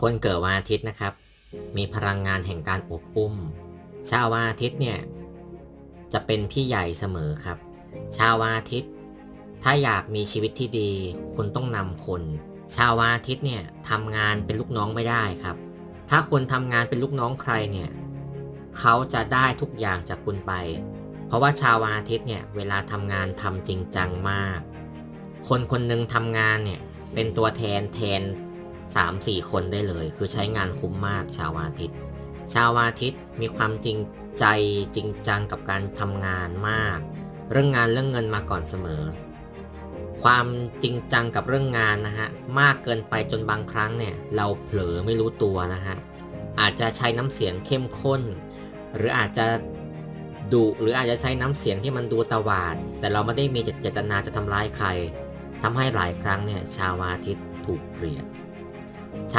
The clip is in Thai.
คนเกิดวันอาทิตย์นะครับ มีพลังงานแห่งการอบอุ้ม ชาววันอาทิตย์เนี่ยจะเป็นพี่ใหญ่เสมอครับ ชาววันอาทิตย์ ถ้าอยากมีชีวิตที่ดี คุณต้องนำคน ชาววันอาทิตย์เนี่ยทำงานเป็นลูกน้องไม่ได้ครับ ถ้าคุณทำงานเป็นลูกน้องใครเนี่ยเขาจะได้ทุกอย่างจากคุณไป เพราะว่าชาววันอาทิตย์เนี่ยเวลาทำงานทำจริงจังมาก คนคนหนึ่งทำงานเนี่ยเป็นตัวแทนแทน 3-4 คนได้เลย คือใช้งานคุ้มมากชาวอาทิตย์ ชาวอาทิตย์มีความจริงใจจริงจังกับการทำงานมาก เรื่องงานเรื่องเงินมาก่อนเสมอ ความจริงจังกับเรื่องงานนะฮะมากเกินไปจนบางครั้งเนี่ยเราเผลอไม่รู้ตัวนะฮะอาจจะใช้น้ำเสียงเข้มข้น หรืออาจจะดุหรืออาจจะใช้น้ำเสียงที่มันดูตวาด แต่เราไม่ได้มีเจตนาจะทำร้ายใครทำให้หลายครั้งเนี่ยชาวอาทิตย์ถูกเกลียด 자,